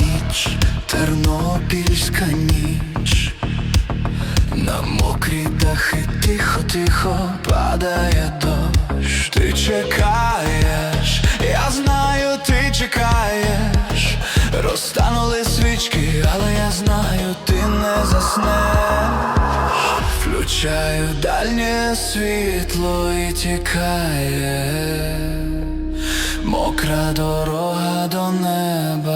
Ніч, тернопільська ніч, на мокрі дахи тихо, тихо падає дощ, ти чекаєш. Але я знаю, ти не заснеш. Включаю дальнє світло і тікає, мокра дорога до неба.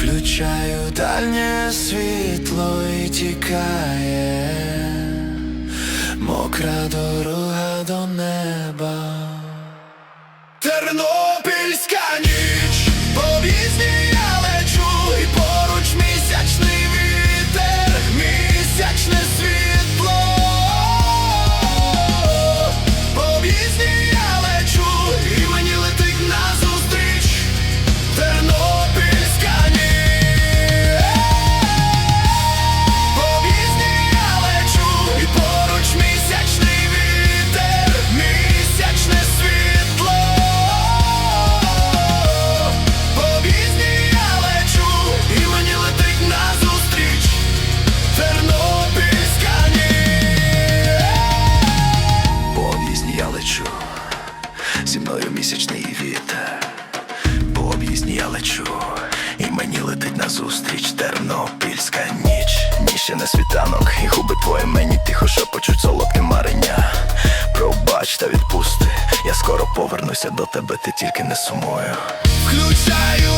Включаю дальнє світло і тікає, мокра дорога до неба. Тернопільська зі мною місячний вітер. По об'їзні я лечу, і мені летить назустріч тернопільська ніч. ніще не світанок, і губи твої мені тихо шепочуть солодке марення. Пробач та відпусти, я скоро повернуся до тебе, ти тільки не сумую. Включаю